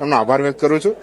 એમનો આભાર વ્યક્ત કરું છું.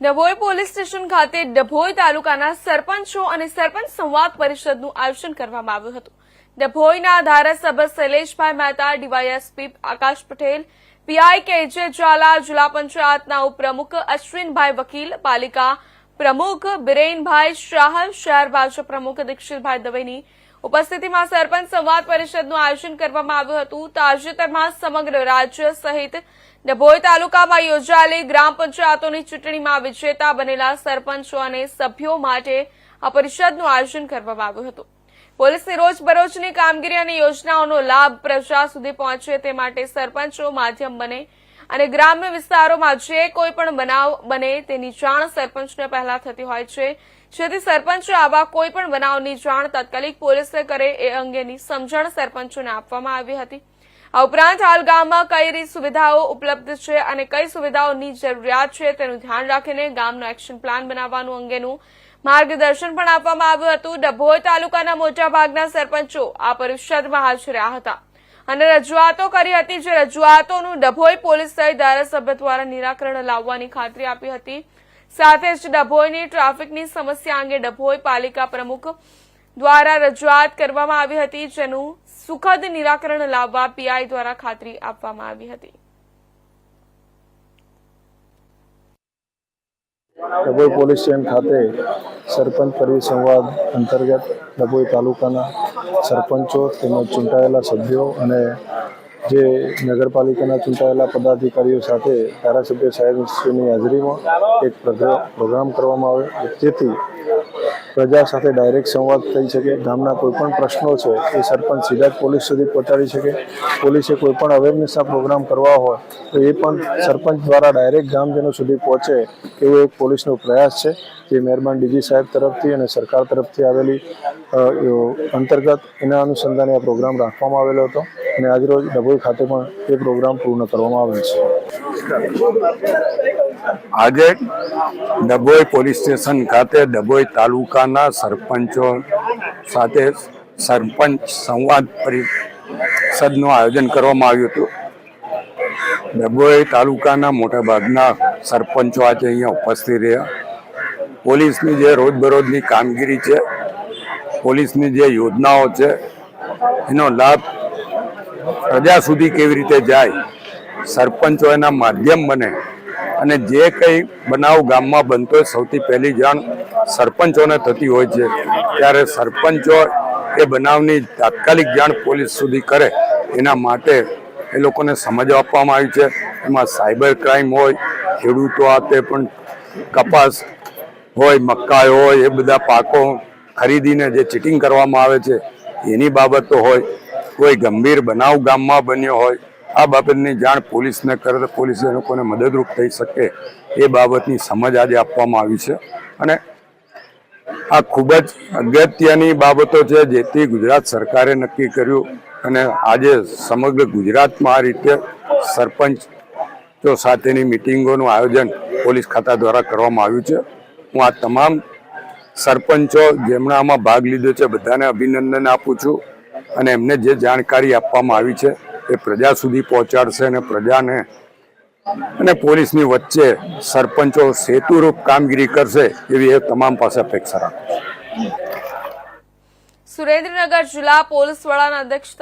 ડભોઈ પોલીસ સ્ટેશન ખાતે ડભોઈ તાલુકાના સરપંચો અને સરપંચ સંવાદ પરિષદનું આયોજન કરવામાં આવ્યું હતું. ડભોઈના ધારાસભ્ય Shaileshbhai Mehta, DYSP Akash Patel, PI K J Zala, જિલ્લા પંચાયતના ઉપપ્રમુખ અશ્વિનભાઈ વકીલ, પાલિકા પ્રમુખ બિરેનભાઈ શાહ શહેર ભાજપ પ્રમુખ દીક્ષિતભાઈ દવેની ઉપસ્થિતિમાં સરપંચ સંવાદ પરિષદનું આયોજન કરવામાં આવ્યું હતું. તાજેતરમાં સમગ્ર રાજ્ય સહિત ડભોઈ તાલુકામાં યોજાયેલી ગ્રામ પંચાયતોની ચૂંટણીમાં વિજેતા બનેલા સરપંચો અને સભ્યો માટે આ પરિષદનું આયોજન કરવામાં આવ્યું હતું. પોલીસની રોજબરોજની કામગીરી અને યોજનાઓનો લાભ પ્રજા સુધી પહોંચે તે માટે સરપંચો, માધ્યમ બને અને ગ્રામ્ય વિસ્તારોમાં જે કોઈ પણ બનાવ બને તેની જાણ સરપંચને પહેલા થતી હોય છે. જેથી સરપંચો આવા કોઈ પણ બનાવની જાણ તાત્કાલિક પોલીસે કરે એ અંગેની સમજણ સરપંચોને આપવામાં આવી હતી. આ ઉપરાંત હાલ ગામમાં કઈ રીત સુવિધાઓ ઉપલબ્ધ છે અને કઈ સુવિધાઓની જરૂરિયાત છે તેનું ધ્યાન રાખીને ગામનો એક્શન પ્લાન બનાવવાનું અંગેનું માર્ગદર્શન પણ આપવામાં આવ્યું હતું. ડભોઈ તાલુકાના મોટાભાગના સરપંચો આ પરિષદમાં હાજર રહ્યા હતા. અને રજૂઆતો કરી હતી જે રજૂઆતોનું ડભોઈ પોલીસ સહિત ધારાસભ્ય દ્વારા નિરાકરણ લાવવાની ખાતરી આપી હતી. સાથે જ ડભોઈની ટ્રાફિકની સમસ્યા અંગે ડભોઈ પાલિકા પ્રમુખ દ્વારા રજૂઆત કરવામાં આવી હતી, જેનું સુખદ નિરાકરણ લાવવા પીઆઈ દ્વારા ખાતરી આપવામાં આવી હતી. ડભોઈ પોલીસ સ્ટેશન ખાતે સરપંચ પરિસંવાદ અંતર્ગત ડભોઈ તાલુકાના સરપંચો તેમજ ચૂંટાયેલા સભ્યો અને જે નગરપાલિકાના ચૂંટાયેલા પદાધિકારીઓ સાથે ધારાસભ્ય સાહેબશ્રીની હાજરીમાં એક પ્રોગ્રા- પ્રોગ્રામ કરવામાં આવ્યો. જેથી પ્રજા સાથે ડાયરેક્ટ સંવાદ થઈ શકે, ગામના કોઈપણ પ્રશ્નો છે, એ સરપંચ સીધા જ પોલીસ સુધી પહોંચાડી શકે. પોલીસે કોઈપણ અવેરનેસના પ્રોગ્રામ કરવા હોય, તો એ પણ સરપંચ દ્વારા ડાયરેક્ટ ગામજનો સુધી પહોંચે, એવો એક પોલીસનો પ્રયાસ છે, જે મહેરબાન ડીજી સાહેબ તરફથી અને સરકાર તરફથી આવેલી અંતર્ગત એના અનુસંધાને આ પ્રોગ્રામ રાખવામાં આવેલો હતો અને આજરોજ ડભોઈ ખાતે પણ એ પ્રોગ્રામ પૂર્ણ કરવામાં આવેલ છે. આજે ડભોઈ પોલીસ સ્ટેશન ખાતે ડભોઈ તાલુકાના સરપંચો સાથે સરપંચ સંવાદ પરિષદનું આયોજન કરવામાં આવ્યું હતું. ડભોઈ તાલુકાના મોટાભાગના સરપંચો આજે અહીંયા ઉપસ્થિત રહ્યા. પોલીસની જે રોજબરોજની કામગીરી છે, પોલીસની જે યોજનાઓ છે, એનો લાભ પ્રજા સુધી કેવી રીતે જાય, સરપંચો એના માધ્યમ બને અને જે કંઈ બનાવ ગામમાં બનતો હોય, સૌથી પહેલી જાણ સરપંચોને થતી હોય છે. ત્યારે સરપંચો એ બનાવની તાત્કાલિક જાણ પોલીસ સુધી કરે, એના માટે એ લોકોને સમજ આપવામાં આવી છે. એમાં સાયબર ક્રાઇમ હોય, ખેડૂતો આ તે પણ કપાસ હોય, મકાઈ હોય, એ બધા પાકો ખરીદીને જે ચીટિંગ કરવામાં આવે છે, એની બાબતો હોય. કોઈ ગંભીર બનાવ ગામમાં બન્યો હોય આ બાબતની જાણ પોલીસને કરે તો પોલીસ એ લોકોને મદદરૂપ થઈ શકે એ બાબતની સમજ આજે આપવામાં આવી છે. અને આ ખૂબ જ અગત્યની બાબતો છે જેથી ગુજરાત સરકારે નક્કી કર્યું અને આજે સમગ્ર ગુજરાતમાં આ રીતે સરપંચો સાથેની મિટિંગોનું આયોજન પોલીસ ખાતા દ્વારા કરવામાં આવ્યું છે. હું આ તમામ સરપંચો જેમણે આમાં ભાગ લીધો છે બધાને અભિનંદન આપું છું અને એમને જે જાણકારી આપવામાં આવી છે એ પ્રજા સુધી પહોંચાડશે અને પ્રજાને અને પોલીસની વચ્ચે સરપંચો સેતુરૂપ કામગીરી કરશે એવી એ તમામ પાસે અપેક્ષા રાખું સુરેન્દ્રનગર જિલ્લા પોલીસ વડાના અધ્યક્ષતા